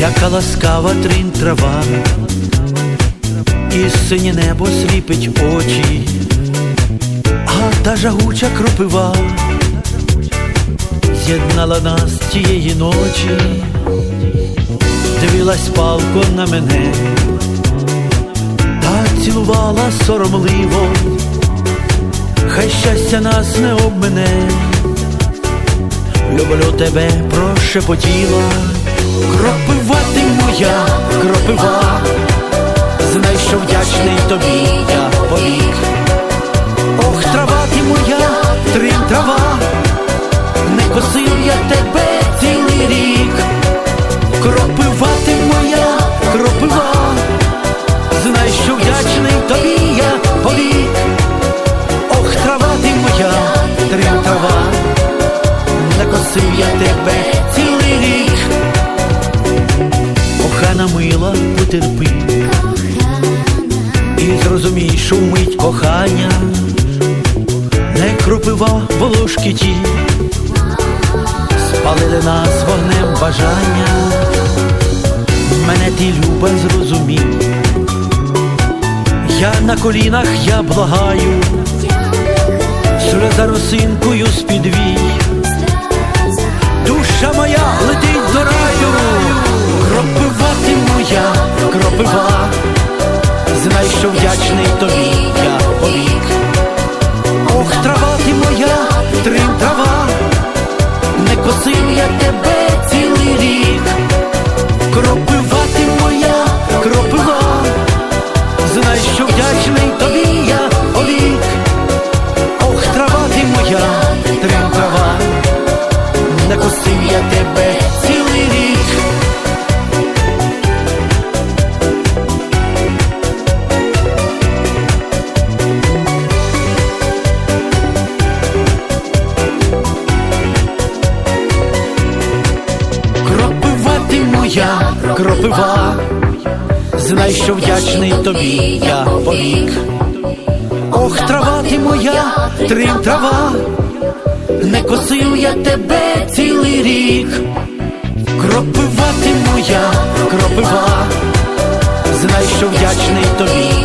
яка ласкава трин трава, і синє небо сліпить очі, а та жагуча кропива з'єднала нас тієї ночі, дивилась палко на мене, та цілувала соромливо, хай щастя нас не обмене. Люблю тебе, прошепотіла, кропива ти моя, кропива, знай, що вдячний тобі я повік. Ох, трава ти моя, трим трава, не косив і зрозумій, що вмить кохання, не кропива волошки ті, спалили нас вогнем бажання, мене ти люба зрозумій, я на колінах я благаю, сльоза росинкою спідвій. Душа вдячний тобі я повік. Ох, трава ти моя, трим трава, моя, кропива, знай, що вдячний тобі я повік. Ох, трава ти моя, трим трава, не косив я тебе цілий рік. Кропива ти моя, кропива, знай, що вдячний тобі.